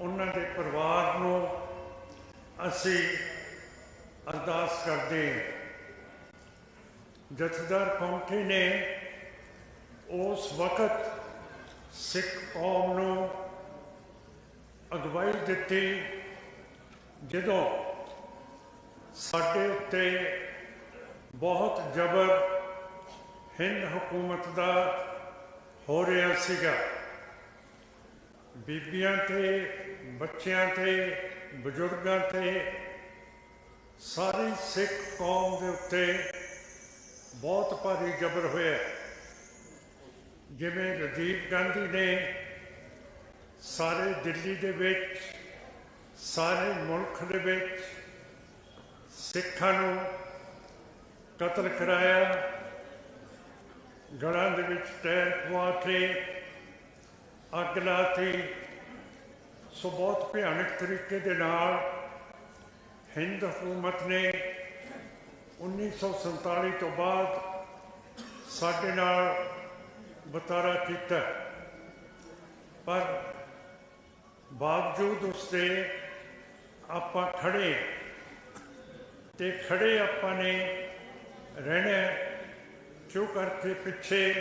ਉਹਨਾਂ ਦੇ ਪਰਿਵਾਰ ਨੂੰ ਅਸੀਂ ਅਰਦਾਸ ਕਰਦੇ ਹਾਂ। ਜਥੇਦਾਰ ਕੌਂਠੀ ਨੇ ਉਸ ਵਕਤ ਸਿੱਖ ਕੌਮ ਨੂੰ ਅਗਵਾਈ ਦਿੱਤੀ, ਜਦੋਂ ਸਾਡੇ ਉੱਤੇ ਬਹੁਤ ਜ਼ਬਰ ਹਿੰਦ ਹਕੂਮਤ ਦਾ ਹੋ ਰਿਹਾ ਸੀਗਾ। ਬੀਬੀਆਂ ਤੇ ਬੱਚਿਆਂ ਤੇ, ਬਜ਼ੁਰਗਾਂ ਤੇ, ਸਾਰੀ ਸਿੱਖ ਕੌਮ ਦੇ ਉੱਤੇ ਬਹੁਤ ਭਾਰੀ ਜ਼ਬਰ ਹੋਇਆ ਜਿਵੇਂ ਰਾਜੀਵ ਗਾਂਧੀ ਨੇ ਸਾਰੇ ਦਿੱਲੀ ਦੇ ਵਿੱਚ, ਸਾਰੇ ਮੁਲਕ ਦੇ ਵਿੱਚ ਸਿੱਖਾਂ ਨੂੰ ਕਤਲ ਕਰਾਇਆ, ਗਲਾਂ ਦੇ ਵਿੱਚ ਟੈਰ ਪਵਾ ਕੇ ਅੱਗ ਲਾਤੀ। ਸੋ ਬਹੁਤ ਭਿਆਨਕ ਤਰੀਕੇ ਦੇ ਨਾਲ ਹਿੰਦ ਹਕੂਮਤ ਨੇ 1947 ਤੋਂ ਬਾਅਦ ਸਾਡੇ ਨਾਲ ਬਤਾਰਾ ਕੀਤਾ। ਪਰ ਬਾਵਜੂਦ ਉਸਦੇ ਆਪਾਂ ਖੜੇ ਤੇ ਖੜੇ ਆਪਾਂ ਨੇ ਰਹਿਣਾ ਕਿਉਂ ਕਰਕੇ ਪਿੱਛੇ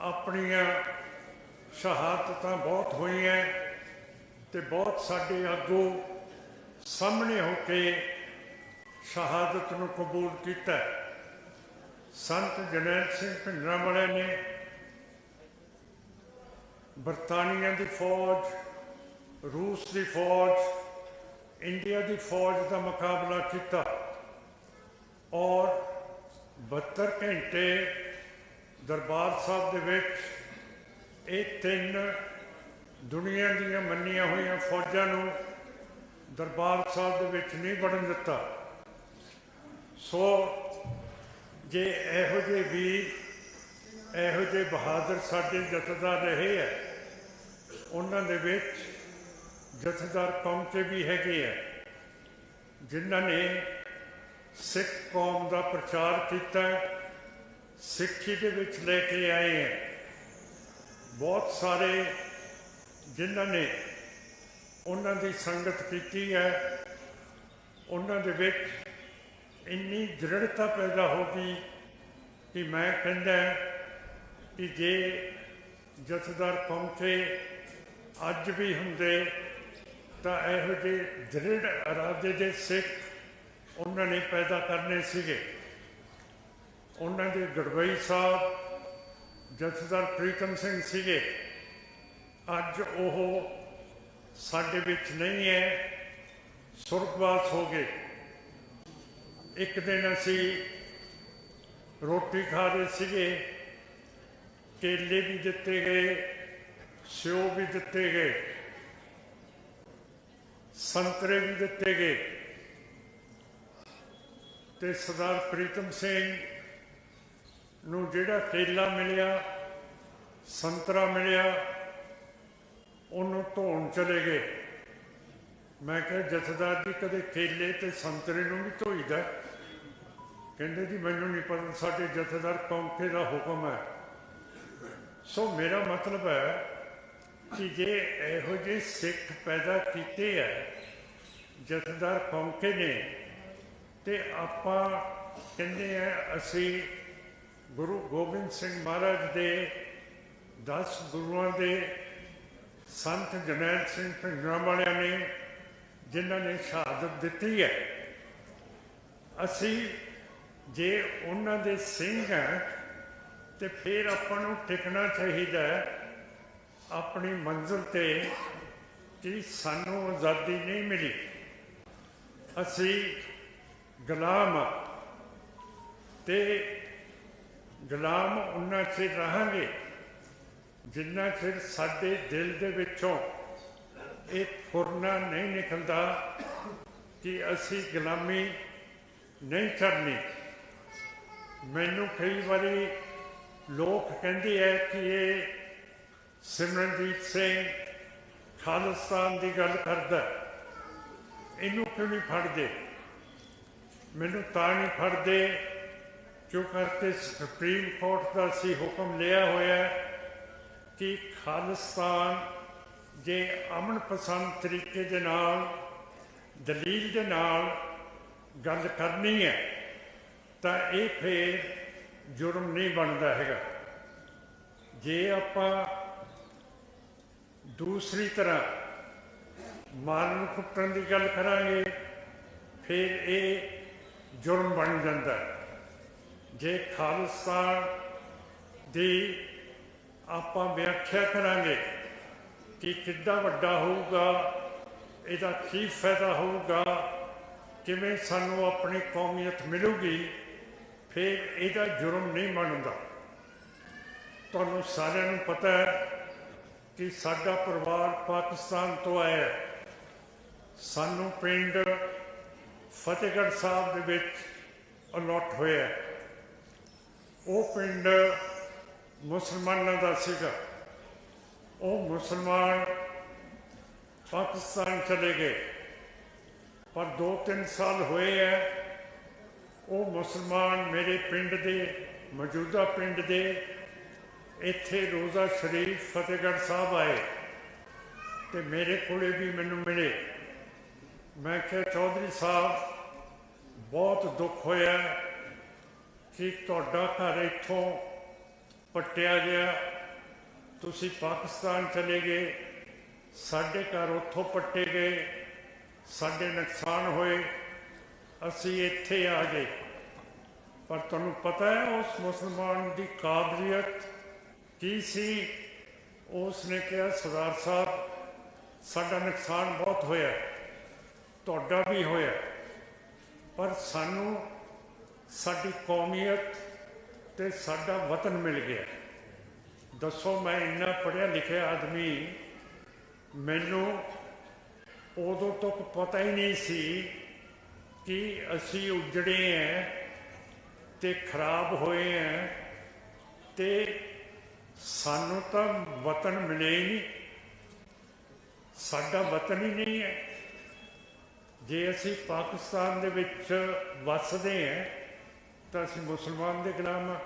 ਆਪਣੀਆਂ ਸ਼ਹਾਦਤਾਂ ਬਹੁਤ ਹੋਈਆਂ। ਤੇ ਬਹੁਤ ਸਾਡੇ ਆਗੂ ਸਾਹਮਣੇ ਹੋ ਕੇ ਸ਼ਹਾਦਤ ਨੂੰ ਕਬੂਲ ਕੀਤਾ। ਸੰਤ ਜਨੈਲ ਸਿੰਘ ਭਿੰਡਰਾਂ ਵਾਲੇ ਨੇ, ਬਰਤਾਨੀਆ ਦੀ ਫੌਜ, ਰੂਸ ਦੀ ਫੌਜ, ਇੰਡੀਆ ਦੀ ਫੌਜ ਦਾ ਮੁਕਾਬਲਾ ਕੀਤਾ ਔਰ 72 ਘੰਟੇ ਦਰਬਾਰ ਸਾਹਿਬ ਦੇ ਵਿੱਚ ਇਹ ਤਿੰਨ ਦੁਨੀਆ ਦੀਆਂ ਮੰਨੀਆਂ ਹੋਈਆਂ ਫੌਜਾਂ ਨੂੰ ਦਰਬਾਰ ਸਾਹਿਬ ਦੇ ਵਿੱਚ ਨਹੀਂ ਵੜਨ ਦਿੱਤਾ। ਸੋ ਜੇ ਇਹੋ ਜਿਹੇ ਵੀ ਇਹੋ ਜਿਹੇ ਬਹਾਦਰ ਸਾਡੇ ਜਥੇਦਾਰ ਰਹੇ ਆ, ਉਹਨਾਂ ਦੇ ਵਿੱਚ ਜਥੇਦਾਰ ਕੌਮ ਤੇ ਵੀ ਹੈਗੇ ਆ, ਜਿਨ੍ਹਾਂ ਨੇ ਸਿੱਖ ਕੌਮ ਦਾ ਪ੍ਰਚਾਰ ਕੀਤਾ ਸਿੱਖੀ ਦੇ ਵਿੱਚ ਲੈ ਕੇ ਆਏ ਆ। ਬਹੁਤ ਸਾਰੇ ਜਿਨ੍ਹਾਂ ਨੇ ਉਹਨਾਂ ਦੀ ਸੰਗਤ ਕੀਤੀ ਹੈ, ਉਹਨਾਂ ਦੇ ਵਿੱਚ ਇੰਨੀ ਦ੍ਰਿੜਤਾ ਪੈਦਾ ਹੋ ਗਈ ਕਿ ਮੈਂ ਕਹਿੰਦਾ ਕਿ ਜੇ ਜਥੇਦਾਰ ਪਹੁੰਚੇ, ਅੱਜ ਵੀ ਹੁੰਦੇ, ਤਾਂ ਇਹੋ ਜਿਹੇ ਦ੍ਰਿੜ ਇਰਾਦੇ ਦੇ ਸਿੱਖ ਉਹਨਾਂ ਨੇ ਪੈਦਾ ਕਰਨੇ ਸੀਗੇ। ਉਹਨਾਂ ਦੇ ਗੜਵਈ ਸਾਹਿਬ, ਜਥੇਦਾਰ ਪ੍ਰੀਤਮ ਸਿੰਘ ਸੀਗੇ। ਅੱਜ ਉਹ ਸਾਡੇ ਵਿੱਚ ਨਹੀਂ ਹੈ ਸੁਰਗਵਾਸ ਹੋ ਗਏ। ਇੱਕ ਦਿਨ ਅਸੀਂ ਰੋਟੀ ਖਾ ਰਹੇ ਸੀਗੇ, ਕੇਲੇ ਵੀ ਦਿੱਤੇ ਗਏ ਸਿਓ ਵੀ ਦਿੱਤੇ ਗਏ, ਸੰਤਰੇ ਵੀ ਦਿੱਤੇ ਗਏ। ਤੇ ਸਰਦਾਰ ਪ੍ਰੀਤਮ ਸਿੰਘ ਨੂੰ ਜਿਹੜਾ ਕੇਲਾ ਮਿਲਿਆ, ਸੰਤਰਾ ਮਿਲਿਆ ਉਹਨੂੰ ਧੋਣ ਚਲੇ ਗਏ। ਮੈਂ ਕਿਹਾ ਜਥੇਦਾਰ ਜੀ, ਕਦੇ ਕੇਲੇ ਤੇ ਸੰਤਰੇ ਨੂੰ ਵੀ ਧੋਈਦਾ ਕਹਿੰਦੇ ਜੀ, ਮੈਨੂੰ ਨਹੀਂ ਪਤਾ, ਸਾਡੇ ਜਥੇਦਾਰ ਕੌਂਕੇ ਦਾ ਹੁਕਮ ਹੈ। ਸੋ ਮੇਰਾ ਮਤਲਬ ਹੈ ਕਿ ਜੇ ਇਹੋ ਜਿਹੇ ਸਿੱਖ ਪੈਦਾ ਕੀਤੇ ਆ ਜਥੇਦਾਰ ਕੌਂਕੇ ਨੇ, ਤੇ ਆਪਾਂ ਕਹਿੰਦੇ ਆ ਅਸੀਂ ਗੁਰੂ ਗੋਬਿੰਦ ਸਿੰਘ ਮਹਾਰਾਜ ਦੇ 10 ਗੁਰੂਆਂ ਦੇ ਸੰਤ ਜਰਨੈਲ ਸਿੰਘ ਭਿੰਗਰਾਂ ਵਾਲਿਆਂ ਨੇ, ਜਿਨ੍ਹਾਂ ਨੇ ਸ਼ਹਾਦਤ ਦਿੱਤੀ ਹੈ। ਅਸੀਂ ਜੇ ਉਹਨਾਂ ਦੇ ਸਿੰਘ ਹੈ, ਤੇ ਫਿਰ ਆਪਾਂ ਨੂੰ ਟਿਕਣਾ ਚਾਹੀਦਾ ਹੈ ਆਪਣੀ ਮੰਜ਼ਿਲ ਤੇ ਕਿ ਸਾਨੂੰ ਆਜ਼ਾਦੀ ਨਹੀਂ ਮਿਲੀ। ਅਸੀਂ ਗੁਲਾਮ ਹਾਂ ਤੇ ਗੁਲਾਮ ਉਹਨਾਂ 'ਚ ਰਹਾਂਗੇ। ਜਿੰਨਾ ਚਿਰ ਸਾਡੇ ਦਿਲ ਦੇ ਵਿੱਚੋਂ ਇਹ ਫੁਰਨਾ ਨਹੀਂ ਨਿਕਲਦਾ ਕਿ ਅਸੀਂ ਗੁਲਾਮੀ ਨਹੀਂ ਕਰਨੀ ਮੈਨੂੰ ਕਈ ਵਾਰੀ ਲੋਕ ਕਹਿੰਦੇ ਐ ਕਿ ਇਹ ਸਿਮਰਨਜੀਤ ਸਿੰਘ ਖਾਲਿਸਤਾਨ ਦੀ ਗੱਲ ਕਰਦਾ ਇਹਨੂੰ ਕਿਉਂ ਨਹੀਂ ਫੜਦੇ? ਮੈਨੂੰ ਤਾਂ ਨਹੀਂ ਫੜਦੇ ਕਿਉਂ ਕਰਕੇ ਸੁਪਰੀਮ ਕੋਰਟ ਦਾ ਸੀ ਹੁਕਮ ਲਿਆ ਹੋਇਆ ਹੈ। ਕਿ ਖਾਲਿਸਤਾਨ ਜੇ ਅਮਨ ਪਸੰਦ ਤਰੀਕੇ ਦੇ ਨਾਲ, ਦਲੀਲ ਦੇ ਨਾਲ ਗੱਲ ਕਰਨੀ ਹੈ, ਤਾਂ ਇਹ ਫੇਰ ਜੁਰਮ ਨਹੀਂ ਬਣਦਾ ਹੈਗਾ। ਜੇ ਆਪਾਂ ਦੂਸਰੀ ਤਰ੍ਹਾਂ ਮਾਰਨ ਕੁੱਟਣ ਦੀ ਗੱਲ ਕਰਾਂਗੇ, ਫਿਰ ਇਹ ਜੁਰਮ ਬਣ ਜਾਂਦਾ ਜੇ ਖਾਲਿਸਤਾਨ ਦੀ ਆਪਾਂ ਵਿਆਖਿਆ ਕਰਾਂਗੇ ਕਿ ਕਿੱਦਾਂ ਵੱਡਾ ਹੋਊਗਾ, ਇਹਦਾ ਕੀ ਫਾਇਦਾ ਹੋਊਗਾ, ਕਿਵੇਂ ਸਾਨੂੰ ਆਪਣੀ ਕੌਮੀਅਤ ਮਿਲੂਗੀ, ਫਿਰ ਇਹਦਾ ਜੁਰਮ ਨਹੀਂ ਬਣਦਾ। ਤੁਹਾਨੂੰ ਸਾਰਿਆਂ ਨੂੰ ਪਤਾ ਹੈ ਕਿ ਸਾਡਾ ਪਰਿਵਾਰ ਪਾਕਿਸਤਾਨ ਤੋਂ ਆਇਆ ਸਾਨੂੰ ਪਿੰਡ ਫਤਿਹਗੜ੍ਹ ਸਾਹਿਬ ਦੇ ਵਿੱਚ ਅਲੋਟ ਹੋਇਆ ਉਹ ਪਿੰਡ ਮੁਸਲਮਾਨਾਂ ਦਾ ਸੀਗਾ। ਉਹ ਮੁਸਲਮਾਨ ਪਾਕਿਸਤਾਨ ਚਲੇ ਗਏ। ਪਰ 2-3 ਸਾਲ ਹੋਏ ਹੈ ਉਹ ਮੁਸਲਮਾਨ ਮੇਰੇ ਪਿੰਡ ਦੇ, ਮੌਜੂਦਾ ਪਿੰਡ ਦੇ, ਇੱਥੇ ਰੋਜ਼ਾ ਸ਼ਰੀਫ ਫਤਿਹਗੜ੍ਹ ਸਾਹਿਬ ਆਏ ਤੇ ਮੇਰੇ ਕੋਲੇ ਵੀ ਮੈਨੂੰ ਮਿਲੇ। ਮੈਂ ਕਿਹਾ, ਚੌਧਰੀ ਸਾਹਿਬ, ਬਹੁਤ ਦੁੱਖ ਹੋਇਆ ਕਿ ਤੁਹਾਡਾ ਘਰ ਇੱਥੋਂ ਪੱਟਿਆ ਗਿਆ। ਤੁਸੀਂ ਪਾਕਿਸਤਾਨ ਚਲੇ ਗਏ। ਸਾਡੇ ਘਰ ਉੱਥੋਂ ਪੱਟੇ ਗਏ। ਸਾਡੇ ਨੁਕਸਾਨ ਹੋਏ। ਅਸੀਂ ਇੱਥੇ ਆ ਗਏ। ਪਰ ਤੁਹਾਨੂੰ ਪਤਾ ਹੈ, ਉਸ ਮੁਸਲਮਾਨ ਦੀ ਕਾਬਲੀਅਤ ਕੀ ਸੀ? ਉਸ ਨੇ ਕਿਹਾ, ਸਰਦਾਰ ਸਾਹਿਬ, ਸਾਡਾ ਨੁਕਸਾਨ ਬਹੁਤ ਹੋਇਆ। ਤੁਹਾਡਾ ਵੀ ਹੋਇਆ। ਪਰ ਸਾਨੂੰ ਸਾਡੀ ਕੌਮੀਅਤ ਤੇ ਸਾਡਾ ਵਤਨ ਮਿਲ ਗਿਆ। ਦੱਸੋ, ਮੈਂ ਇੰਨਾ ਪੜ੍ਹਿਆ ਲਿਖਿਆ ਆਦਮੀ, ਮੈਨੂੰ ਉਦੋਂ ਤੱਕ ਪਤਾ ਹੀ ਨਹੀਂ ਸੀ ਕਿ ਅਸੀਂ ਉਜੜੇ ਆਂ ਤੇ ਖਰਾਬ ਹੋਏ ਆਂ ਤੇ ਸਾਨੂੰ ਤਾਂ ਵਤਨ ਮਿਲੇ ਹੀ ਨਹੀਂ। ਸਾਡਾ ਵਤਨ ਹੀ ਨਹੀਂ ਹੈ। ਜੇ ਅਸੀਂ ਪਾਕਿਸਤਾਨ ਦੇ ਵਿੱਚ ਵੱਸਦੇ ਹਾਂ ਤਾਂ ਅਸੀਂ ਮੁਸਲਮਾਨ ਦੇ ਗੁਲਾਮ। ਹਾਂ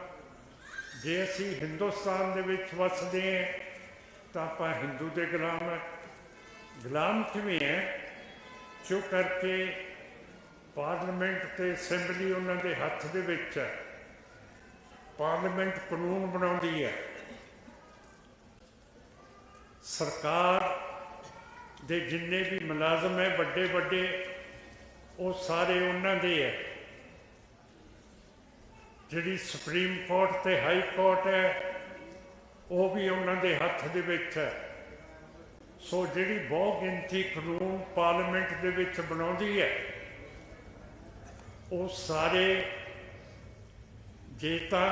ਜੇ ਅਸੀਂ ਹਿੰਦੁਸਤਾਨ ਦੇ ਵਿੱਚ ਵਸਦੇ ਹਾਂ, ਤਾਂ ਆਪਾਂ ਹਿੰਦੂ ਦੇ ਗੁਲਾਮ ਹਾਂ। ਗੁਲਾਮ ਕਿਵੇਂ ਹੈ? ਕਿਉਂ ਕਰਕੇ ਪਾਰਲੀਮੈਂਟ ਤੇ ਅਸੈਂਬਲੀ ਉਹਨਾਂ ਦੇ ਹੱਥ ਦੇ ਵਿੱਚ ਹੈ। ਪਾਰਲੀਮੈਂਟ ਕਾਨੂੰਨ ਬਣਾਉਂਦੀ ਹੈ। ਸਰਕਾਰ ਦੇ ਜਿੰਨੇ ਵੀ ਮੁਲਾਜ਼ਮ ਹੈ ਵੱਡੇ ਵੱਡੇ ਉਹ ਸਾਰੇ ਉਹਨਾਂ ਦੇ ਹੈ। ਜਿਹੜੀ ਸੁਪਰੀਮ ਕੋਰਟ ਤੇ ਹਾਈ ਕੋਰਟ ਹੈ, ਉਹ ਵੀ ਉਹਨਾਂ ਦੇ ਹੱਥ ਦੇ ਵਿੱਚ ਹੈ। ਸੋ ਜਿਹੜੀ ਬਹੁ ਗਿਣਤੀ ਕਾਨੂੰਨ ਪਾਰਲੀਮੈਂਟ ਦੇ ਵਿੱਚ ਬਣਾਉਂਦੀ ਹੈ, ਉਹ ਸਾਰੇ ਜੇ ਤਾਂ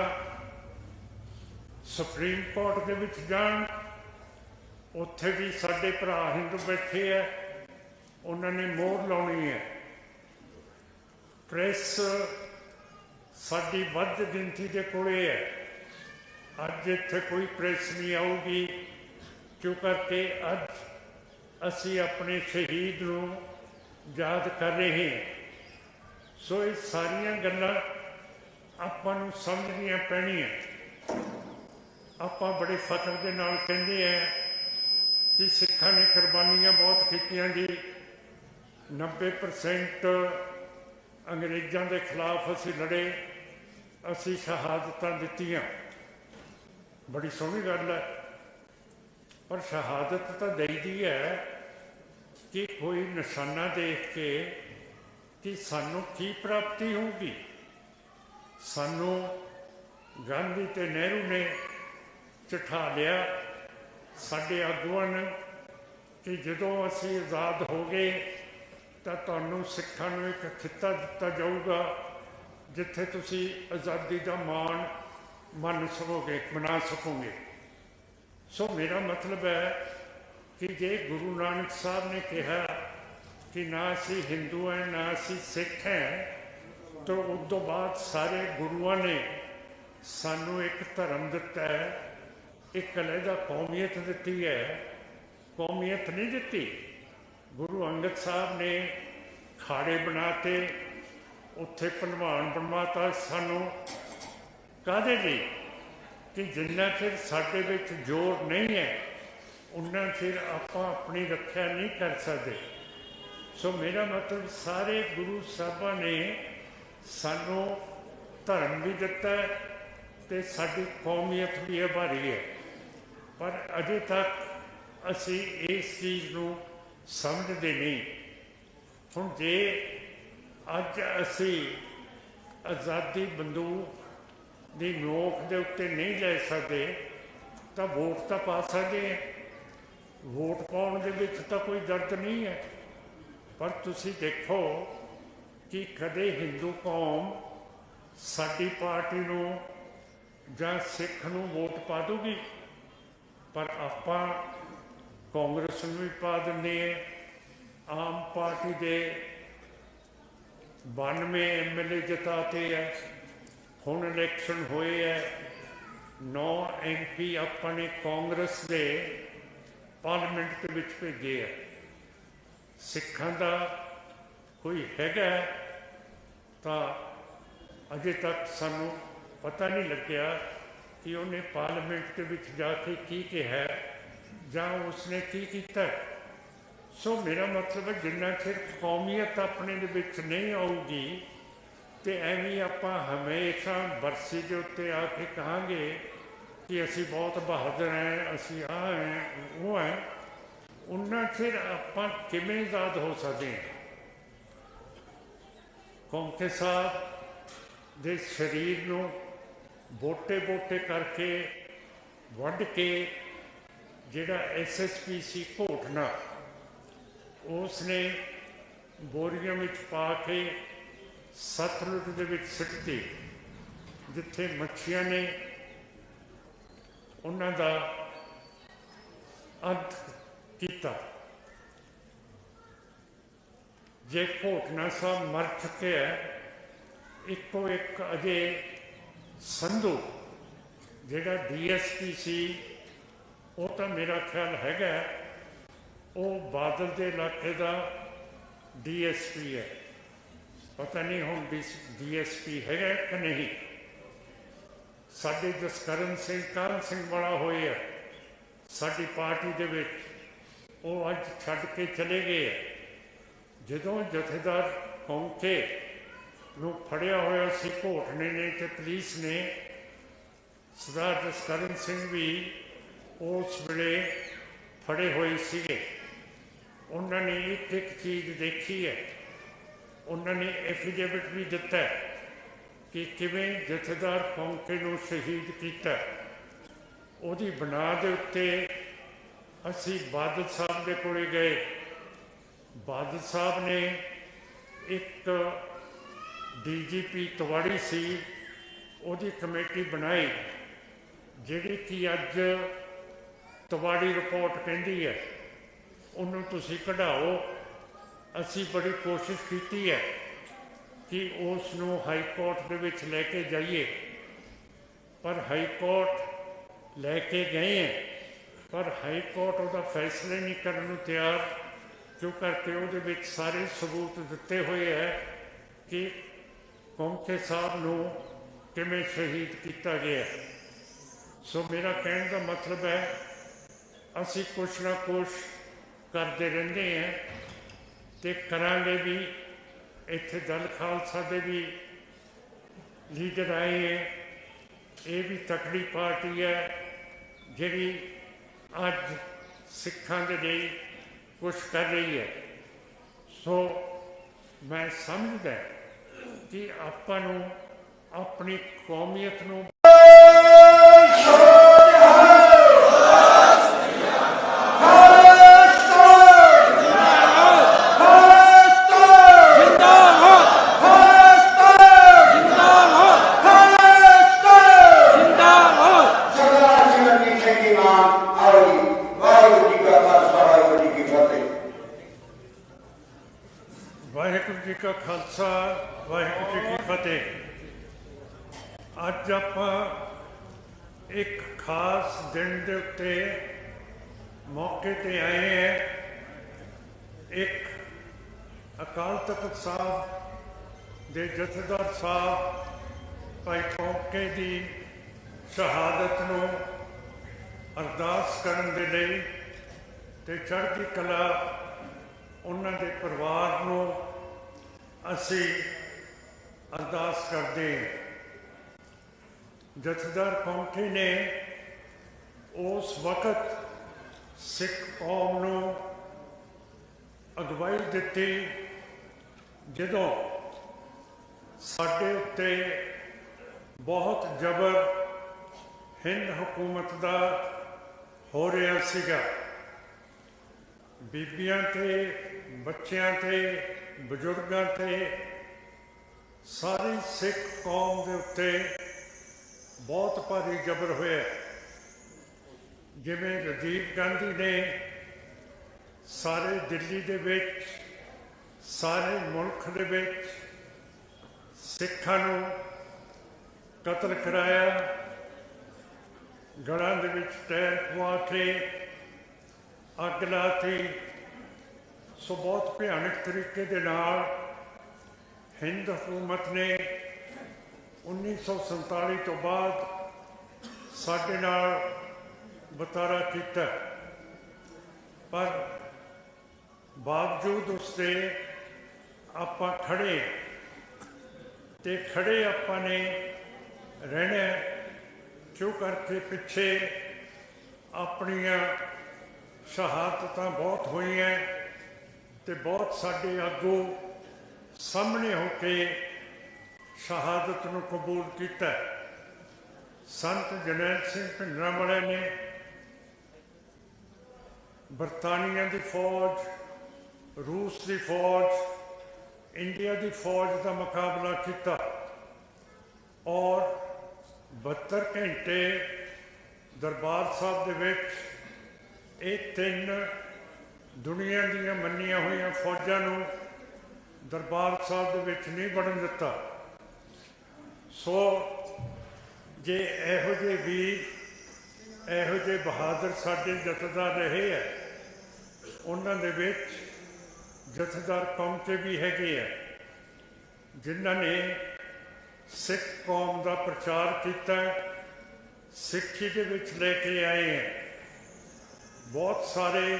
ਸੁਪਰੀਮ ਕੋਰਟ ਦੇ ਵਿੱਚ ਜਾਣ, ਉੱਥੇ ਵੀ ਸਾਡੇ ਭਰਾ ਹਿੰਦੂ ਬੈਠੇ ਐ ਉਹਨਾਂ ਨੇ ਮੋਹਰ ਲਾਉਣੀ ਹੈ। ਪ੍ਰੈਸ ਸਾਡੀ ਵੱਧ ਗਿਣਤੀ ਦੇ ਕੋਲੇ ਹੈ। ਅੱਜ ਇੱਥੇ ਕੋਈ ਪ੍ਰੈਸ ਨਹੀਂ ਆਊਗੀ, ਕਿਉਂ ਕਰਕੇ ਅੱਜ ਅਸੀਂ ਆਪਣੇ ਸ਼ਹੀਦ ਨੂੰ ਯਾਦ ਕਰ ਰਹੇ ਹਾਂ। ਸੋ ਇਹ ਸਾਰੀਆਂ ਗੱਲਾਂ ਆਪਾਂ ਨੂੰ ਸਮਝਣੀਆਂ ਪੈਣੀਆਂ। ਆਪਾਂ ਬੜੇ ਫਖਰ ਦੇ ਨਾਲ ਕਹਿੰਦੇ ਆ ਕਿ ਸਿੱਖਾਂ ਨੇ ਕੁਰਬਾਨੀਆਂ ਬਹੁਤ ਕੀਤੀਆਂ ਜੀ। 90% ਅੰਗਰੇਜ਼ਾਂ ਦੇ ਖਿਲਾਫ ਅਸੀਂ ਲੜੇ, ਅਸੀਂ ਸ਼ਹਾਦਤਾਂ ਦਿੱਤੀਆਂ। ਬੜੀ ਸੋਹਣੀ ਗੱਲ ਹੈ। ਪਰ ਸ਼ਹਾਦਤ ਤਾਂ ਦੇਈਦੀ ਹੈ ਕਿ ਕੋਈ ਨਿਸ਼ਾਨਾ ਦੇਖ ਕੇ ਕਿ ਸਾਨੂੰ ਕੀ ਪ੍ਰਾਪਤੀ ਹੋਊਗੀ। ਸਾਨੂੰ ਗਾਂਧੀ ਤੇ ਨਹਿਰੂ ਨੇ ਚਿਠਾ ਲਿਆ, ਸਾਡੇ ਆਗੂਆਂ ਨੇ, ਕਿ ਜਦੋਂ ਅਸੀਂ ਆਜ਼ਾਦ ਹੋ ਗਏ ਤਾਂ ਤੁਹਾਨੂੰ ਸਿੱਖਾਂ ਨੂੰ ਇੱਕ ਖਿੱਤਾ ਦਿੱਤਾ ਜਾਊਗਾ, ਜਿੱਥੇ ਤੁਸੀਂ ਆਜ਼ਾਦੀ ਦਾ ਮਾਣ ਮੰਨ ਸਕੋਗੇ ਮਨਾ ਸਕੋਗੇ। ਸੋ ਮੇਰਾ ਮਤਲਬ ਹੈ ਕਿ ਜੇ ਗੁਰੂ ਨਾਨਕ ਸਾਹਿਬ ਨੇ ਕਿਹਾ ਕਿ ਨਾ ਅਸੀਂ ਹਿੰਦੂ ਹੈ, ਨਾ ਅਸੀਂ ਸਿੱਖ ਹੈ, ਤਾਂ ਉਸ ਤੋਂ ਬਾਅਦ ਸਾਰੇ ਗੁਰੂਆਂ ਨੇ ਸਾਨੂੰ ਇੱਕ ਧਰਮ ਦਿੱਤਾ ਹੈ, ਇੱਕ ਅਲੱਗਾ ਕੌਮੀਅਤ ਦਿੱਤੀ ਹੈ। ਕੌਮੀਅਤ ਨਹੀਂ ਦਿੱਤੀ। ਗੁਰੂ ਅੰਗਦ ਸਾਹਿਬ ਨੇ ਖਾੜੇ ਬਣਾਤੇ, ਉੱਥੇ ਪਹਿਲਵਾਨ ਬਣਵਾਤਾ ਸਾਨੂੰ ਕਾਹਦੇ ਲਈ? ਕਿ ਜਿੰਨਾ ਚਿਰ ਸਾਡੇ ਵਿੱਚ ਜੋਰ ਨਹੀਂ ਹੈ, ਉਨਾ ਚਿਰ ਆਪਾਂ ਆਪਣੀ ਰੱਖਿਆ ਨਹੀਂ ਕਰ ਸਕਦੇ। ਸੋ ਮੇਰਾ ਮਤਲਬ ਸਾਰੇ ਗੁਰੂ ਸਾਹਿਬਾਂ ਨੇ ਸਾਨੂੰ ਧਰਮ ਵੀ ਦਿੱਤਾ ਹੈ ਤੇ ਸਾਡੀ ਕੌਮੀਅਤ ਵੀ ਉਭਾਰੀ ਹੈ। ਪਰ ਅਜੇ ਤੱਕ ਅਸੀਂ ਇਸ ਚੀਜ਼ ਨੂੰ ਸਮਝਦੇ ਨਹੀਂ। ਹੁਣ ਜੇ ਅੱਜ ਅਸੀਂ ਆਜ਼ਾਦੀ ਬੰਦੂਕ ਦੀ ਨੋਕ ਦੇ ਉੱਤੇ ਨਹੀਂ ਲੈ ਸਕਦੇ, ਤਾਂ ਵੋਟ ਤਾਂ ਪਾ ਸਕਦੇ ਹਾਂ। ਵੋਟ ਪਾਉਣ ਦੇ ਵਿੱਚ ਤਾਂ ਕੋਈ ਦਰਦ ਨਹੀਂ ਹੈ। ਪਰ ਤੁਸੀਂ ਦੇਖੋ ਕਿ ਕਦੇ ਹਿੰਦੂ ਕੌਮ ਸਾਡੀ ਪਾਰਟੀ ਨੂੰ ਜਾਂ ਸਿੱਖ ਨੂੰ ਵੋਟ ਪਾ ਦੂਗੀ। ਪਰ ਆਪਾਂ ਕਾਂਗਰਸ ਨੂੰ ਵੀ ਪਾ ਦਿੰਦੇ ਹਾਂ ਆਮ ਪਾਰਟੀ ਦੇ 92 ਐਮਐਲਏ ਜਿਤਾਤੇ ਹੈ ਹੁਣ ਇਲੈਕਸ਼ਨ ਹੋਏ ਹੈ 9 ਐਮਪੀ ਆਪਾਂ ਨੇ ਕਾਂਗਰਸ ਦੇ ਪਾਰਲੀਮੈਂਟ ਦੇ ਵਿੱਚ ਭੇਜੇ ਹੈ ਸਿੱਖਾਂ ਦਾ ਕੋਈ ਹੈਗਾ ਤਾਂ ਅਜੇ ਤੱਕ ਸਾਨੂੰ ਪਤਾ ਨਹੀਂ ਲੱਗਿਆ ਕਿ ਉਹਨੇ ਪਾਰਲੀਮੈਂਟ ਦੇ ਵਿੱਚ ਜਾ ਕੇ ਕੀ ਕਿਹਾ। ਜਾਂ ਉਸਨੇ ਕੀ ਕੀਤਾ? ਸੋ ਮੇਰਾ ਮਤਲਬ ਹੈ, ਜਿੰਨਾ ਚਿਰ ਕੌਮੀਅਤ ਆਪਣੇ ਦੇ ਵਿੱਚ ਨਹੀਂ ਆਊਗੀ, ਤੇ ਐਵੇਂ ਆਪਾਂ ਹਮੇਸ਼ਾ ਬਰਸੀ ਦੇ ਉੱਤੇ ਆ ਕੇ ਕਹਾਂਗੇ ਕਿ ਅਸੀਂ ਬਹੁਤ ਬਹਾਦਰ ਹਾਂ, ਅਸੀਂ ਆ ਹੈ, ਉਹ ਹੈ। ਉਹਨਾਂ ਚਿਰ ਆਪਾਂ ਕਿਵੇਂ ਆਜ਼ਾਦ ਹੋ ਸਕਦੇ ਹਾਂ? ਕੌਂਕੇ ਸਾਹਿਬ ਦੇ ਸਰੀਰ ਨੂੰ ਬੋਟੇ ਬੋਟੇ ਕਰਕੇ ਵੱਢ ਕੇ ਜਿਹੜਾ ਐਸਐਸਪੀ ਸੀ ਘੋਟਨਾ ਉਸ ਨੇ ਬੋਰੀਆਂ ਵਿੱਚ ਪਾ ਕੇ ਸਤਲੁਜ ਦੇ ਵਿੱਚ ਸਿੱਟਤੀ, ਜਿੱਥੇ ਮੱਛੀਆਂ ਨੇ ਉਹਨਾਂ ਦਾ ਅੰਤ ਕੀਤਾ। ਜੇ ਘੋਟਨਾ ਸਾਹਿਬ ਮਰ ਚੁੱਕੇ ਹੈ ਇੱਕੋ ਇੱਕ ਅਜੇ ਸੰਧੂ, ਜਿਹੜਾ ਡੀਐਸਪੀ ਸੀ ਉਹ ਤਾਂ ਮੇਰਾ ਖਿਆਲ ਹੈਗਾ ਉਹ ਬਾਦਲ ਦੇ ਇਲਾਕੇ ਦਾ ਡੀਐਸਪੀ ਹੈ। ਪਤਾ ਨਹੀਂ ਹੁਣ ਡੀਐਸਪੀ ਹੈਗਾ ਕਿ ਨਹੀਂ। ਸਾਡੇ ਜਸਕਰਨ ਸਿੰਘ, ਕਰਨ ਸਿੰਘ ਵਾਲਾ ਹੋਏ ਆ। ਸਾਡੀ ਪਾਰਟੀ ਦੇ ਵਿੱਚ ਉਹ ਅੱਜ ਛੱਡ ਕੇ ਚਲੇ ਗਏ ਆ। ਜਦੋਂ ਜਥੇਦਾਰ ਕੌਂਕੇ ਨੂੰ ਫੜਿਆ ਹੋਇਆ ਸੀ, ਘੋਟਣੇ ਨੇ ਤੇ ਪੁਲਿਸ ਨੇ, ਸਰਦਾਰ ਜਸਕਰਨ ਸਿੰਘ ਵੀ ਉਸ ਵੇਲੇ ਫੜੇ ਹੋਏ ਸੀਗੇ। ਉਹਨਾਂ ਨੇ ਇੱਕ ਇੱਕ ਚੀਜ਼ ਦੇਖੀ ਹੈ। ਉਹਨਾਂ ਨੇ ਐਫੀਡੇਵਿਟ ਵੀ ਦਿੱਤਾ ਕਿ ਕਿਵੇਂ ਜਥੇਦਾਰ ਕੌਂਕੇ ਨੂੰ ਸ਼ਹੀਦ ਕੀਤਾ ਉਹਦੀ ਬਣਾ ਦੇ ਉੱਤੇ ਅਸੀਂ ਬਾਦਲ ਸਾਹਿਬ ਦੇ ਕੋਲੇ ਗਏ। ਬਾਦਲ ਸਾਹਿਬ ਨੇ ਇੱਕ ਡੀਜੀਪੀ ਤਵਾੜੀ ਸੀ, ਉਹਦੀ ਕਮੇਟੀ ਬਣਾਈ, ਜਿਹੜੀ ਕਿ ਅੱਜ ਤਵਾੜੀ ਰਿਪੋਰਟ ਕਹਿੰਦੀ ਹੈ। ਉਹਨੂੰ ਤੁਸੀਂ ਕਢਾਓ। ਅਸੀਂ ਬੜੀ ਕੋਸ਼ਿਸ਼ ਕੀਤੀ ਹੈ ਕਿ ਉਸ ਨੂੰ ਹਾਈ ਕੋਰਟ ਦੇ ਵਿੱਚ ਲੈ ਕੇ ਜਾਈਏ। ਪਰ ਹਾਈ ਕੋਰਟ ਲੈ ਕੇ ਗਏ ਹੈ। ਪਰ ਹਾਈ ਕੋਰਟ ਉਹਦਾ ਫੈਸਲਾ ਨਹੀਂ ਕਰਨ ਨੂੰ ਤਿਆਰ। ਕਿਉਂ ਕਰਕੇ ਉਹਦੇ ਵਿੱਚ ਸਾਰੇ ਸਬੂਤ ਦਿੱਤੇ ਹੋਏ ਹੈ ਕਿ ਕੌਂਕੇ ਸਾਹਿਬ ਨੂੰ ਕਿਵੇਂ ਸ਼ਹੀਦ ਕੀਤਾ ਗਿਆ। ਸੋ ਮੇਰਾ ਕਹਿਣ ਦਾ ਮਤਲਬ ਹੈ ਅਸੀਂ ਕੁਛ ਨਾ ਕੁਛ ਕਰਦੇ ਰਹਿੰਦੇ ਹਾਂ ਤੇ ਕਰਾਂਗੇ ਵੀ, ਇੱਥੇ ਦਲ ਖਾਲਸਾ ਦੇ ਵੀ ਲੀਡਰ ਆਏ ਹੈ। ਇਹ ਵੀ ਤਕੜੀ ਪਾਰਟੀ ਹੈ, ਜਿਹੜੀ ਅੱਜ ਸਿੱਖਾਂ ਦੇ ਲਈ ਕੁਛ ਕਰ ਰਹੀ ਹੈ। ਸੋ ਮੈਂ ਸਮਝਦਾ ਕਿ ਆਪਾਂ ਨੂੰ ਆਪਣੀ ਕੌਮੀਅਤ ਨੂੰ ਸਰਦਾਰ ਸਿਮਰਜੀਤ ਸਿੰਘ ਜੀ ਮਾਨ ਆਓ ਜੀ ਵਾਹਿਗੁਰੂ ਜੀ ਕਾ ਖਾਲਸਾ ਵਾਹਿਗੁਰੂ ਜੀ ਕੀ ਫਤਿਹ ਵਾਹਿਗੁਰੂ ਜੀ ਕਾ ਖਾਲਸਾ ਵਾਹਿਗੁਰੂ ਜੀ ਕੀ ਫਤਿਹ ਅੱਜ ਆਪਾਂ ਇੱਕ ਖਾਸ ਦਿਨ ਦੇ ਉੱਤੇ ਮੌਕੇ ਤੇ ਆਏ ਹੈ ਇੱਕ ਅਕਾਲ ਤਖਤ ਸਾਹਿਬ ਦੇ ਜਥੇਦਾਰ ਸਾਹਿਬ ਭਾਈ ਟੋਕੇ ਦੀ ਸ਼ਹਾਦਤ ਨੂੰ ਅਰਦਾਸ ਕਰਨ ਦੇ ਲਈ ਤੇ ਚੜ੍ਹਦੀ ਕਲਾ ਉਹਨਾਂ ਦੇ ਪਰਿਵਾਰ ਨੂੰ ਅਸੀਂ ਅਰਦਾਸ ਕਰਦੇ ਜਥੇਦਾਰ ਕੌਂਠੀ ਨੇ ਉਸ ਵਕਤ ਸਿੱਖ ਕੌਮ ਨੂੰ ਅਗਵਾਈ ਦਿੱਤੀ ਜਦੋਂ ਸਾਡੇ ਉੱਤੇ ਬਹੁਤ ਜ਼ਬਰ ਹਿੰਦ ਹਕੂਮਤ ਦਾ ਹੋ ਰਿਹਾ ਸੀਗਾ। ਬੀਬੀਆਂ ਤੇ, ਬੱਚਿਆਂ ਤੇ, ਬਜ਼ੁਰਗਾਂ ਤੇ, ਸਾਰੀ ਸਿੱਖ ਕੌਮ ਦੇ ਉੱਤੇ ਬਹੁਤ ਭਾਰੀ ਜ਼ਬਰ ਹੋਇਆ ਜਿਵੇਂ ਰਾਜੀਵ ਗਾਂਧੀ ਨੇ ਸਾਰੇ ਦਿੱਲੀ ਦੇ ਵਿੱਚ, ਸਾਰੇ ਮੁਲਕ ਦੇ ਵਿੱਚ ਸਿੱਖਾਂ ਨੂੰ ਕਤਲ ਕਰਾਇਆ, ਗਲਾਂ ਦੇ ਵਿੱਚ ਟੈਰ ਪਵਾ ਕੇ ਅੱਗ ਲਾਤੀ। ਸੋ ਬਹੁਤ ਭਿਆਨਕ ਤਰੀਕੇ ਦੇ ਨਾਲ ਹਿੰਦ ਹਕੂਮਤ ਨੇ 1947 ਤੋਂ ਬਾਅਦ ਸਾਡੇ ਨਾਲ ਵਤਾਰਾ ਕੀਤਾ। ਪਰ ਬਾਵਜੂਦ ਉਸਦੇ ਆਪਾਂ ਖੜੇ ਤੇ ਖੜੇ ਆਪਾਂ ਨੇ ਰਹਿਣਾ ਕਿਉਂ ਕਰਕੇ ਪਿੱਛੇ ਆਪਣੀਆਂ ਸ਼ਹਾਦਤਾਂ ਬਹੁਤ ਹੋਈਆਂ ਤੇ ਬਹੁਤ ਸਾਡੇ ਆਗੂ ਸਾਹਮਣੇ ਹੋ ਕੇ ਸ਼ਹਾਦਤ ਨੂੰ ਕਬੂਲ ਕੀਤਾ। ਸੰਤ ਜਨੈਲ ਸਿੰਘ ਭਿੰਡਰਾਂ ਵਾਲੇ ਨੇ, ਬਰਤਾਨੀਆ ਦੀ ਫੌਜ, ਰੂਸ ਦੀ ਫੌਜ, ਇੰਡੀਆ ਦੀ ਫੌਜ ਦਾ ਮੁਕਾਬਲਾ ਕੀਤਾ ਔਰ 72 ਘੰਟੇ ਦਰਬਾਰ ਸਾਹਿਬ ਦੇ ਵਿੱਚ ਇਹ ਤਿੰਨ ਦੁਨੀਆ ਦੀਆਂ ਮੰਨੀਆਂ ਹੋਈਆਂ ਫੌਜਾਂ ਨੂੰ ਦਰਬਾਰ ਸਾਹਿਬ ਦੇ ਵਿੱਚ ਨਹੀਂ ਵੜਨ ਦਿੱਤਾ। ਸੋ ਜੇ ਇਹੋ ਜਿਹੇ ਵੀ ਇਹੋ ਜਿਹੇ ਬਹਾਦਰ ਸਾਡੇ ਜਥੇਦਾਰ ਰਹੇ ਹੈ ਉਹਨਾਂ ਦੇ ਵਿੱਚ ਜਥੇਦਾਰ ਕੌਮ ਤੇ ਵੀ ਹੈਗੇ ਆ, ਜਿਨ੍ਹਾਂ ਨੇ ਸਿੱਖ ਕੌਮ ਦਾ ਪ੍ਰਚਾਰ ਕੀਤਾ, ਸਿੱਖੀ ਦੇ ਵਿੱਚ ਲੈ ਕੇ ਆਏ ਹੈ ਬਹੁਤ ਸਾਰੇ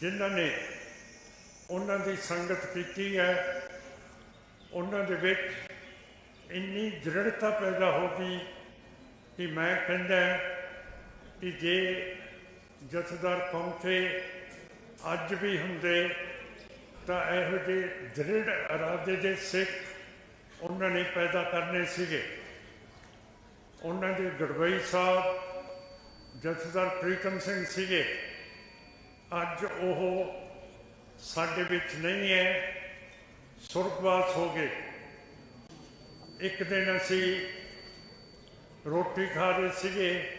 ਜਿਨ੍ਹਾਂ ਨੇ ਉਹਨਾਂ ਦੀ ਸੰਗਤ ਕੀਤੀ ਹੈ, ਉਹਨਾਂ ਦੇ ਵਿੱਚ ਇੰਨੀ ਦ੍ਰਿੜਤਾ ਪੈਦਾ ਹੋ ਗਈ ਕਿ ਮੈਂ ਕਹਿੰਦਾ ਕਿ ਜੇ ਜਥੇਦਾਰ ਪਹੁੰਚੇ ਅੱਜ ਵੀ ਹੁੰਦੇ, ਤਾਂ ਇਹੋ ਜਿਹੇ ਦ੍ਰਿੜ ਇਰਾਦੇ ਦੇ ਸਿੱਖ ਉਹਨਾਂ ਨੇ ਪੈਦਾ ਕਰਨੇ ਸੀਗੇ। ਉਹਨਾਂ ਦੇ ਗੜਵਈ ਸਾਹਿਬ ਜਥੇਦਾਰ ਪ੍ਰੀਤਮ ਸਿੰਘ ਸੀਗੇ। ਅੱਜ ਉਹ ਸਾਡੇ ਵਿੱਚ ਨਹੀਂ ਹੈ ਸੁਰਗਵਾਸ ਹੋ ਗਏ। ਇੱਕ ਦਿਨ ਅਸੀਂ ਰੋਟੀ ਖਾ ਰਹੇ ਸੀਗੇ,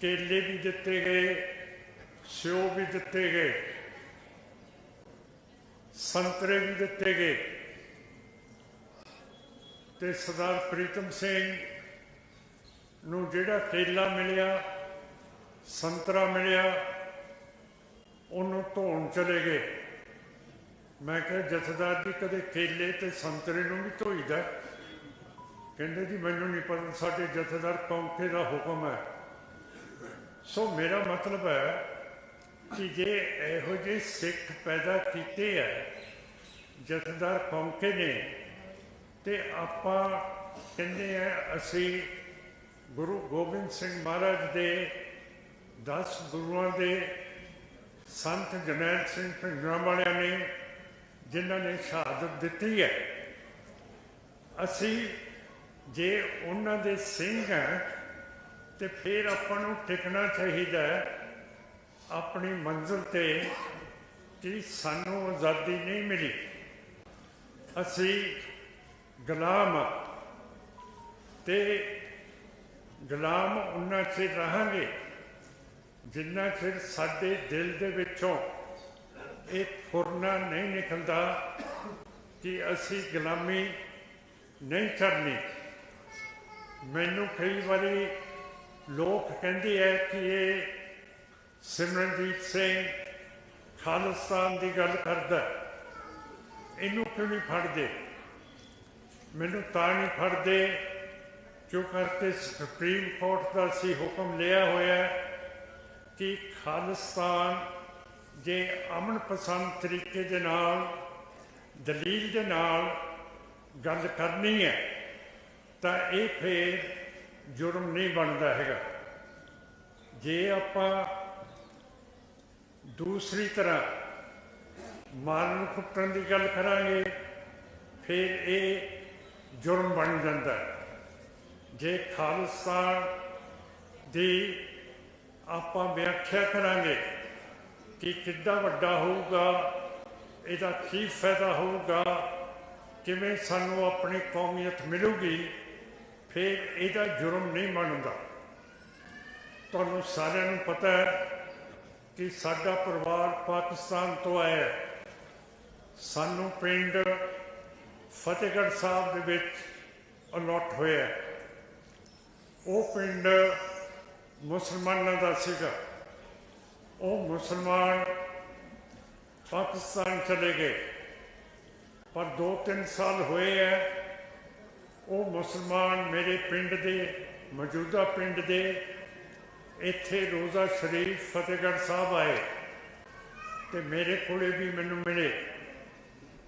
ਕੇਲੇ ਵੀ ਦਿੱਤੇ ਗਏ ਸਿਓ ਵੀ ਦਿੱਤੇ ਗਏ, ਸੰਤਰੇ ਵੀ ਦਿੱਤੇ ਗਏ। ਤੇ ਸਰਦਾਰ ਪ੍ਰੀਤਮ ਸਿੰਘ ਨੂੰ ਜਿਹੜਾ ਕੇਲਾ ਮਿਲਿਆ, ਸੰਤਰਾ ਮਿਲਿਆ, ਉਹਨੂੰ ਧੋਣ ਚਲੇ ਗਏ। ਮੈਂ ਕਿਹਾ, ਜਥੇਦਾਰ ਜੀ, ਕਦੇ ਕੇਲੇ ਤੇ ਸੰਤਰੇ ਨੂੰ ਵੀ ਧੋਈਦਾ ਕਹਿੰਦੇ ਜੀ, ਮੈਨੂੰ ਨਹੀਂ ਪਤਾ, ਸਾਡੇ ਜਥੇਦਾਰ ਕੌਂਕੇ ਦਾ ਹੁਕਮ ਹੈ। ਸੋ ਮੇਰਾ ਮਤਲਬ ਹੈ ਕਿ ਜੇ ਇਹੋ ਜਿਹੇ ਸਿੱਖ ਪੈਦਾ ਕੀਤੇ ਹੈ, ਜਥੇਦਾਰ ਕੌਂਕੇ ਨੇ, ਤੇ ਆਪਾਂ ਕਹਿੰਦੇ ਆ ਅਸੀਂ ਗੁਰੂ ਗੋਬਿੰਦ ਸਿੰਘ ਮਹਾਰਾਜ ਦੇ 10 ਗੁਰੂਆਂ ਦੇ ਸੰਤ ਜਨੈਲ ਸਿੰਘ ਭਿੰਡਰਾਂ ਵਾਲਿਆਂ ਨੇ, ਜਿਨ੍ਹਾਂ ਨੇ ਸ਼ਹਾਦਤ ਦਿੱਤੀ ਹੈ। ਅਸੀਂ ਜੇ ਉਹਨਾਂ ਦੇ ਸਿੰਘ ਹਾਂ, ਤੇ ਫਿਰ ਆਪਾਂ ਨੂੰ ਟਿਕਣਾ ਚਾਹੀਦਾ ਹੈ ਆਪਣੀ ਮੰਜ਼ਿਲ ਤੇ ਕਿ ਸਾਨੂੰ ਆਜ਼ਾਦੀ ਨਹੀਂ ਮਿਲੀ। ਅਸੀਂ ਗੁਲਾਮ ਹਾਂ ਤੇ ਗੁਲਾਮ ਉਹਨਾਂ ਚਿਰ ਰਹਾਂਗੇ, ਜਿੰਨਾ ਚਿਰ ਸਾਡੇ ਦਿਲ ਦੇ ਵਿੱਚੋਂ ਇਹ ਫੁਰਨਾ ਨਹੀਂ ਨਿਕਲਦਾ ਕਿ ਅਸੀਂ ਗੁਲਾਮੀ ਨਹੀਂ ਕਰਨੀ ਮੈਨੂੰ ਕਈ ਵਾਰੀ ਲੋਕ ਕਹਿੰਦੇ ਐ ਕਿ ਇਹ ਸਿਮਰਨਜੀਤ ਸਿੰਘ ਖਾਲਿਸਤਾਨ ਦੀ ਗੱਲ ਕਰਦਾ, ਇਹਨੂੰ ਕਿਉਂ ਨਹੀਂ ਫੜਦੇ? ਮੈਨੂੰ ਤਾਂ ਨਹੀਂ ਫੜਦੇ। ਕਿਉਂ ਕਰਕੇ ਸੁਪਰੀਮ ਕੋਰਟ ਦਾ ਸੀ ਹੁਕਮ ਲਿਆ ਹੋਇਆ ਕਿ ਖਾਲਿਸਤਾਨ ਜੇ ਅਮਨ ਪਸੰਦ ਤਰੀਕੇ ਦੇ ਨਾਲ, ਦਲੀਲ ਦੇ ਨਾਲ ਗੱਲ ਕਰਨੀ ਹੈ, ਤਾਂ ਇਹ ਫੇਰ ਜੁਰਮ ਨਹੀਂ ਬਣਦਾ ਹੈਗਾ। ਜੇ ਆਪਾਂ ਦੂਸਰੀ ਤਰ੍ਹਾਂ ਮਾਰਨ ਕੁੱਟਣ ਦੀ ਗੱਲ ਕਰਾਂਗੇ, ਫਿਰ ਇਹ ਜੁਰਮ ਬਣ ਜਾਂਦਾ ਹੈ। ਜੇ ਖਾਲਿਸਤਾਨ ਦੀ ਆਪਾਂ ਵਿਆਖਿਆ ਕਰਾਂਗੇ ਕਿ ਕਿੱਡਾ ਵੱਡਾ ਹੋਊਗਾ, ਇਹਦਾ ਕੀ ਫਾਇਦਾ ਹੋਊਗਾ, ਕਿਵੇਂ ਸਾਨੂੰ ਆਪਣੀ ਕੌਮੀਅਤ ਮਿਲੂਗੀ, ਫਿਰ ਇਹਦਾ ਜੁਰਮ ਨਹੀਂ ਬਣਦਾ ਤੁਹਾਨੂੰ ਸਾਰਿਆਂ ਨੂੰ ਪਤਾ ਹੈ ਕਿ ਸਾਡਾ ਪਰਿਵਾਰ ਪਾਕਿਸਤਾਨ ਤੋਂ ਆਇਆ ਹੈ ਸਾਨੂੰ ਪਿੰਡ ਫਤਿਹਗੜ੍ਹ ਸਾਹਿਬ ਦੇ ਵਿੱਚ ਅਲੋਟ ਹੋਇਆ ਹੈ। ਉਹ ਪਿੰਡ ਮੁਸਲਮਾਨਾਂ ਦਾ ਸੀਗਾ। ਉਹ ਮੁਸਲਮਾਨ ਪਾਕਿਸਤਾਨ ਚਲੇ ਗਏ। ਪਰ 2-3 ਸਾਲ ਹੋਏ ਹੈ ਉਹ ਮੁਸਲਮਾਨ ਮੇਰੇ ਪਿੰਡ ਦੇ, ਮੌਜੂਦਾ ਪਿੰਡ ਦੇ, ਇੱਥੇ ਰੋਜ਼ਾ ਸ਼ਰੀਫ ਫਤਿਹਗੜ੍ਹ ਸਾਹਿਬ ਆਏ ਤੇ ਮੇਰੇ ਕੋਲੇ ਵੀ ਮੈਨੂੰ ਮਿਲੇ।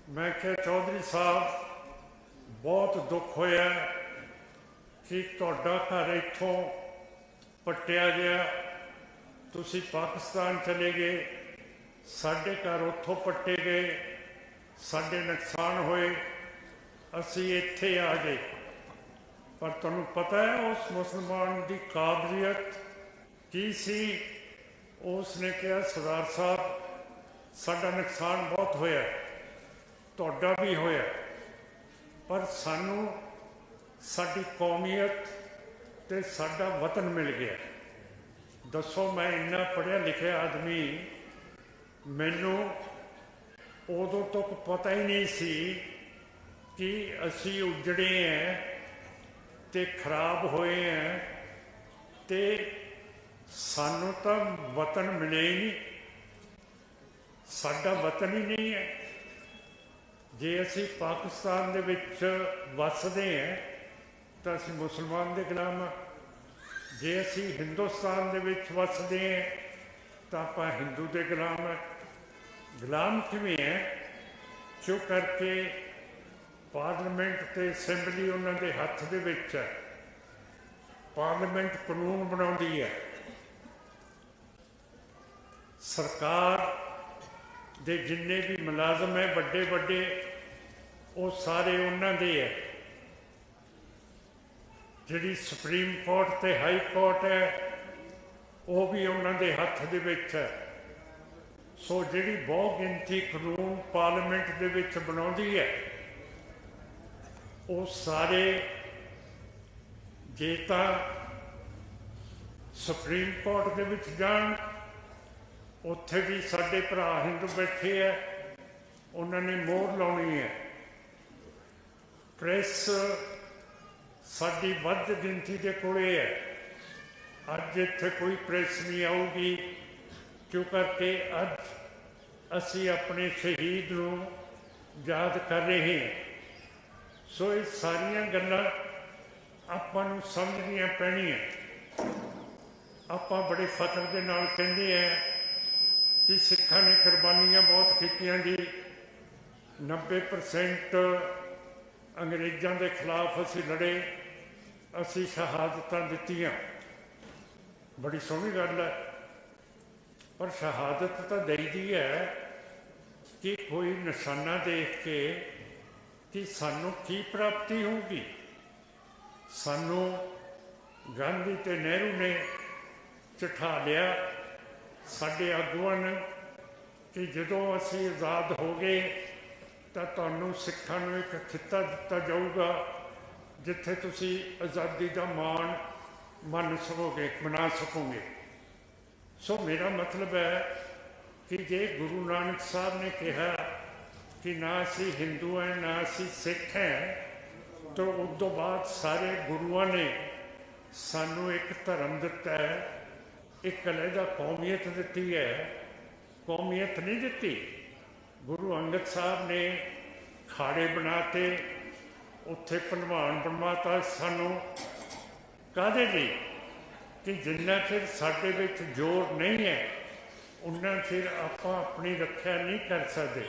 ਮੈਂ ਕਿਹਾ, ਚੌਧਰੀ ਸਾਹਿਬ, ਬਹੁਤ ਦੁੱਖ ਹੋਇਆ। ਕਿ ਤੁਹਾਡਾ ਘਰ ਇੱਥੋਂ ਪੱਟਿਆ ਗਿਆ। ਤੁਸੀਂ ਪਾਕਿਸਤਾਨ ਚਲੇ ਗਏ। ਸਾਡੇ ਘਰ ਉੱਥੋਂ ਪੱਟੇ ਗਏ। ਸਾਡੇ ਨੁਕਸਾਨ ਹੋਏ। ਅਸੀਂ ਇੱਥੇ ਆ ਗਏ। ਪਰ ਤੁਹਾਨੂੰ ਪਤਾ ਹੈ, ਉਸ ਮੁਸਲਮਾਨ ਦੀ ਕਾਬਲੀਅਤ ਕੀ ਸੀ? ਉਸ ਨੇ ਕਿਹਾ, ਸਰਦਾਰ ਸਾਹਿਬ, ਸਾਡਾ ਨੁਕਸਾਨ ਬਹੁਤ ਹੋਇਆ। ਤੁਹਾਡਾ ਵੀ ਹੋਇਆ। ਪਰ ਸਾਨੂੰ ਸਾਡੀ ਕੌਮੀਅਤ ਤੇ ਸਾਡਾ ਵਤਨ ਮਿਲ ਗਿਆ। ਦੱਸੋ, ਮੈਂ ਇੰਨਾ ਪੜ੍ਹਿਆ ਲਿਖਿਆ ਆਦਮੀ, ਮੈਨੂੰ ਉਦੋਂ ਤੱਕ ਪਤਾ ਹੀ ਨਹੀਂ ਸੀ ਕਿ ਅਸੀਂ ਉਜੜੇ ਆਂ ਤੇ ਖਰਾਬ ਹੋਏ ਆਂ ਤੇ ਸਾਨੂੰ ਤਾਂ ਵਤਨ ਮਿਲਿਆ ਹੀ ਨਹੀਂ। ਸਾਡਾ ਵਤਨ ਹੀ ਨਹੀਂ ਹੈ। ਜੇ ਅਸੀਂ ਪਾਕਿਸਤਾਨ ਦੇ ਵਿੱਚ ਵੱਸਦੇ ਹਾਂ ਤਾਂ ਅਸੀਂ ਮੁਸਲਮਾਨ ਦੇ ਗੁਲਾਮ ਹਾਂ ਜੇ ਅਸੀਂ ਹਿੰਦੁਸਤਾਨ ਦੇ ਵਿੱਚ ਵੱਸਦੇ ਹਾਂ, ਤਾਂ ਆਪਾਂ ਹਿੰਦੂ ਦੇ ਗੁਲਾਮ ਹਾਂ ਗੁਲਾਮ ਕਿਵੇਂ ਹੈ? ਜੋ ਕਰਕੇ ਪਾਰਲੀਮੈਂਟ ਤੇ ਅਸੈਂਬਲੀ ਉਹਨਾਂ ਦੇ ਹੱਥ ਦੇ ਵਿੱਚ ਹੈ ਪਾਰਲੀਮੈਂਟ ਕਾਨੂੰਨ ਬਣਾਉਂਦੀ ਹੈ। ਸਰਕਾਰ ਦੇ ਜਿੰਨੇ ਵੀ ਮੁਲਾਜ਼ਮ ਹੈ ਵੱਡੇ ਵੱਡੇ ਉਹ ਸਾਰੇ ਉਹਨਾਂ ਦੇ ਹੈ। ਜਿਹੜੀ ਸੁਪਰੀਮ ਕੋਰਟ ਤੇ ਹਾਈ ਕੋਰਟ ਹੈ, ਉਹ ਵੀ ਉਹਨਾਂ ਦੇ ਹੱਥ ਦੇ ਵਿੱਚ ਹੈ। ਸੋ ਜਿਹੜੀ ਬਹੁ ਗਿਣਤੀ ਕਾਨੂੰਨ ਪਾਰਲੀਮੈਂਟ ਦੇ ਵਿੱਚ ਬਣਾਉਂਦੀ ਹੈ, ਉਹ ਸਾਰੇ ਜੇ ਤਾਂ ਸੁਪਰੀਮ ਕੋਰਟ ਦੇ ਵਿੱਚ ਜਾਣ, ਉੱਥੇ ਵੀ ਸਾਡੇ ਭਰਾ ਹਿੰਦੂ ਬੈਠੇ ਆ, ਉਹਨਾਂ ਨੇ ਮੋਹਰ ਲਾਉਣੀ ਹੈ। ਪ੍ਰੈਸ ਸਾਡੀ ਵੱਧ ਗਿਣਤੀ ਦੇ ਕੋਲੇ ਹੈ। ਅੱਜ ਇੱਥੇ ਕੋਈ ਪ੍ਰੈਸ ਨਹੀਂ ਆਊਗੀ, ਕਿਉਂ ਕਰਕੇ ਅੱਜ ਅਸੀਂ ਆਪਣੇ ਸ਼ਹੀਦ ਨੂੰ ਯਾਦ ਕਰ ਰਹੇ ਹਾਂ। ਸੋ ਇਹ ਸਾਰੀਆਂ ਗੱਲਾਂ ਆਪਾਂ ਨੂੰ ਸਮਝਣੀਆਂ ਪੈਣੀਆਂ। ਆਪਾਂ ਬੜੇ ਫਖਰ ਦੇ ਨਾਲ ਕਹਿੰਦੇ ਆ ਕਿ ਸਿੱਖਾਂ ਨੇ ਕੁਰਬਾਨੀਆਂ ਬਹੁਤ ਕੀਤੀਆਂ ਜੀ। 90% ਅੰਗਰੇਜ਼ਾਂ ਦੇ ਖਿਲਾਫ ਅਸੀਂ ਲੜੇ। ਅਸੀਂ ਸ਼ਹਾਦਤਾਂ ਦਿੱਤੀਆਂ। ਬੜੀ ਸੋਹਣੀ ਗੱਲ ਹੈ। ਪਰ ਸ਼ਹਾਦਤ ਤਾਂ ਦੇਈਦੀ ਹੈ ਕਿ ਕੋਈ ਨਿਸ਼ਾਨਾ ਦੇਖ ਕੇ ਕਿ ਸਾਨੂੰ ਕੀ ਪ੍ਰਾਪਤੀ ਹੋਊਗੀ। ਸਾਨੂੰ ਗਾਂਧੀ ਤੇ ਨਹਿਰੂ ਨੇ ਚਠਾ ਲਿਆ ਸਾਡੇ ਆਗੂਆਂ ਨੇ ਕਿ ਜਦੋਂ ਅਸੀਂ ਆਜ਼ਾਦ ਹੋ ਗਏ ਤਾਂ ਤੁਹਾਨੂੰ ਸਿੱਖਾਂ ਨੂੰ ਇੱਕ ਖਿੱਤਾ ਦਿੱਤਾ ਜਾਊਗਾ। ਜਿੱਥੇ ਤੁਸੀਂ ਆਜ਼ਾਦੀ ਦਾ ਮਾਣ ਮੰਨ ਸਕੋਗੇ, ਮਨਾ ਸਕੋਗੇ। ਸੋ ਮੇਰਾ ਮਤਲਬ ਹੈ ਕਿ ਜੇ ਗੁਰੂ ਨਾਨਕ ਸਾਹਿਬ ਨੇ ਕਿਹਾ ਕਿ ਨਾ ਅਸੀਂ ਹਿੰਦੂ ਹੈ, ਨਾ ਅਸੀਂ ਸਿੱਖ ਹੈ, ਤੋਂ ਉਸ ਤੋਂ ਬਾਅਦ ਸਾਰੇ ਗੁਰੂਆਂ ਨੇ ਸਾਨੂੰ ਇੱਕ ਧਰਮ ਦਿੱਤਾ ਹੈ, ਇੱਕ ਅਲੱਗਾ ਕੌਮੀਅਤ ਦਿੱਤੀ ਹੈ। ਕੌਮੀਅਤ ਨਹੀਂ ਦਿੱਤੀ। ਗੁਰੂ ਅੰਗਦ ਸਾਹਿਬ ਨੇ ਖਾੜੇ ਬਣਾਤੇ ਉੱਥੇ ਪਹਿਲਵਾਨ ਬਣਵਾਤਾ ਸਾਨੂੰ ਕਾਹਦੇ ਲਈ? ਕਿ ਜਿੰਨਾ ਚਿਰ ਸਾਡੇ ਵਿੱਚ ਜ਼ੋਰ ਨਹੀਂ ਹੈ, ਉਨਾ ਚਿਰ ਆਪਾਂ ਆਪਣੀ ਰੱਖਿਆ ਨਹੀਂ ਕਰ ਸਕਦੇ।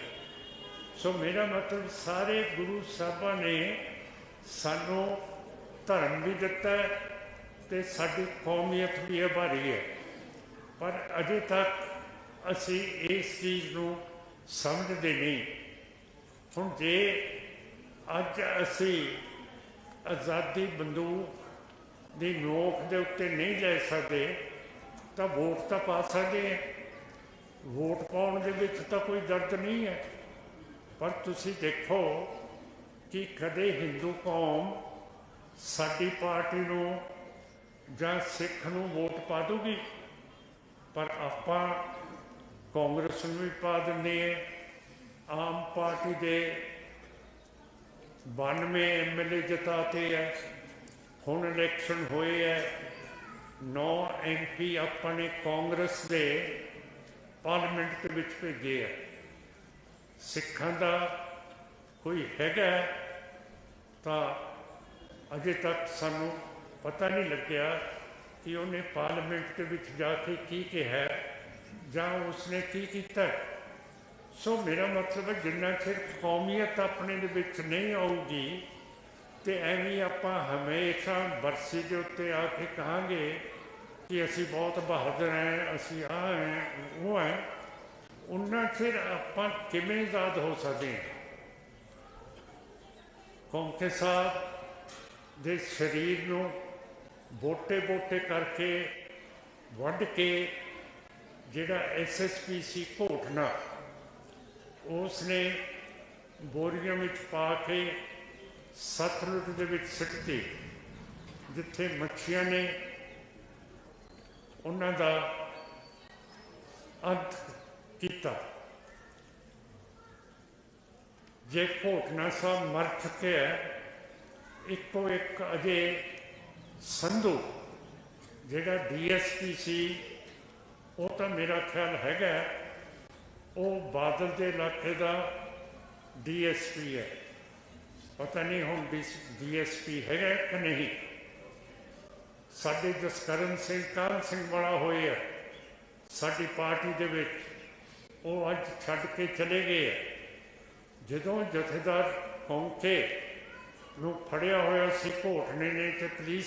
ਸੋ ਮੇਰਾ ਮਤਲਬ ਸਾਰੇ ਗੁਰੂ ਸਾਹਿਬਾਂ ਨੇ ਸਾਨੂੰ ਧਰਮ ਵੀ ਦਿੱਤਾ ਹੈ ਤੇ ਸਾਡੀ ਕੌਮੀਅਤ ਵੀ ਉਭਾਰੀ ਹੈ। ਪਰ ਅਜੇ ਤੱਕ ਅਸੀਂ ਇਸ ਚੀਜ਼ ਨੂੰ ਸਮਝਦੇ ਨਹੀਂ। ਹੁਣ ਜੇ ਅੱਜ ਅਸੀਂ ਆਜ਼ਾਦੀ ਬੰਦੂਕ ਦੀ ਨੋਕ ਦੇ ਉੱਤੇ ਨਹੀਂ ਲੈ ਸਕਦੇ, ਤਾਂ ਵੋਟ ਤਾਂ ਪਾ ਸਕਦੇ ਹਾਂ। ਵੋਟ ਪਾਉਣ ਦੇ ਵਿੱਚ ਤਾਂ ਕੋਈ ਦਰਦ ਨਹੀਂ ਹੈ। ਪਰ ਤੁਸੀਂ ਦੇਖੋ ਕਿ ਕਦੇ ਹਿੰਦੂ ਕੌਮ ਸਾਡੀ ਪਾਰਟੀ ਨੂੰ ਜਾਂ ਸਿੱਖ ਨੂੰ ਵੋਟ ਪਾ ਦੂਗੀ, ਪਰ ਆਪਾਂ ਕਾਂਗਰਸ ਨੂੰ ਵੀ ਪਾ ਦਿੰਦੇ ਹਾਂ। ਆਮ ਪਾਰਟੀ ਦੇ 92 ਐਮਐਲਏ ਜਿਤਾਤੇ ਹੈ। ਹੁਣ ਇਲੈਕਸ਼ਨ ਹੋਏ ਹੈ। 9 ਐਮਪੀ ਆਪਾਂ ਨੇ ਕਾਂਗਰਸ ਦੇ ਪਾਰਲੀਮੈਂਟ ਦੇ ਵਿੱਚ ਭੇਜੇ ਹੈ ਸਿੱਖਾਂ ਦਾ ਕੋਈ ਹੈਗਾ ਤਾਂ ਅਜੇ ਤੱਕ ਸਾਨੂੰ ਪਤਾ ਨਹੀਂ ਲੱਗਿਆ ਕਿ ਉਹਨੇ ਪਾਰਲੀਮੈਂਟ ਦੇ ਵਿੱਚ ਜਾ ਕੇ ਕੀ ਕਿਹਾ ਜਾਂ ਉਸਨੇ ਕੀ ਕੀਤਾ ਸੋ ਮੇਰਾ ਮਤਲਬ ਹੈ ਜਿੰਨਾ ਚਿਰ ਕੌਮੀਅਤ ਆਪਣੇ ਦੇ ਵਿੱਚ ਨਹੀਂ ਆਊਗੀ ਤੇ ਐਵੇਂ ਆਪਾਂ ਹਮੇਸ਼ਾ ਵਰਸੀ ਦੇ ਉੱਤੇ ਆ ਕੇ ਕਹਾਂਗੇ ਕਿ ਅਸੀਂ ਬਹੁਤ ਬਹਾਦਰ ਹਾਂ ਅਸੀਂ ਆ ਹੈ ਉਹ ਹੈ ਉਹਨਾਂ ਚਿਰ ਆਪਾਂ ਕਿਵੇਂ ਆਜ਼ਾਦ ਹੋ ਸਕਦੇ ਹਾਂ? ਕੌਂਕੇ ਸਾਹਿਬ ਦੇ ਸਰੀਰ ਨੂੰ ਬੋਟੇ ਬੋਟੇ ਕਰਕੇ ਵੱਢ ਕੇ ਜਿਹੜਾ ਐਸਐਸਪੀਸੀ ਘੋਟਣਾ ਉਸ ਨੇ ਬੋਰੀਆਂ ਵਿੱਚ ਪਾ ਕੇ ਸਤਲੁਜ ਦੇ ਵਿੱਚ ਸਿੱਟਤੀ, ਜਿੱਥੇ ਮੱਛੀਆਂ ਨੇ ਉਹਨਾਂ ਦਾ ਅੰਤ ਕੀਤਾ। ਜੇ ਘੋਟਨਾ ਸਾਹਿਬ ਮਰ ਚੁੱਕਿਆ ਇੱਕੋ ਇੱਕ ਅਜੇ ਸੰਧੂ, ਜਿਹੜਾ ਡੀਐਸਪੀ ਸੀ, ਉਹ ਤਾਂ ਮੇਰਾ ਖਿਆਲ ਹੈਗਾ ਉਹ ਬਾਦਲ ਦੇ ਇਲਾਕੇ ਦਾ ਡੀਐਸਪੀ ਹੈ। ਪਤਾ ਨਹੀਂ ਹੁਣ ਡੀਐਸਪੀ ਹੈਗਾ ਕਿ ਨਹੀਂ। ਸਾਡੇ ਜਸਕਰਨ ਸਿੰਘ ਕਾਲ ਸਿੰਘ ਬੜਾ ਹੋਏ ਆ। ਸਾਡੀ ਪਾਰਟੀ ਦੇ ਵਿੱਚ ਉਹ ਅੱਜ ਛੱਡ ਕੇ ਚਲੇ ਗਏ ਆ। ਜਦੋਂ ਜਥੇਦਾਰ ਪਹੁੰਚੇ ਨੂੰ ਫੜਿਆ ਹੋਇਆ ਸੀ, ਘੋਟਣੇ ਨੇ ਤੇ ਪੁਲਿਸ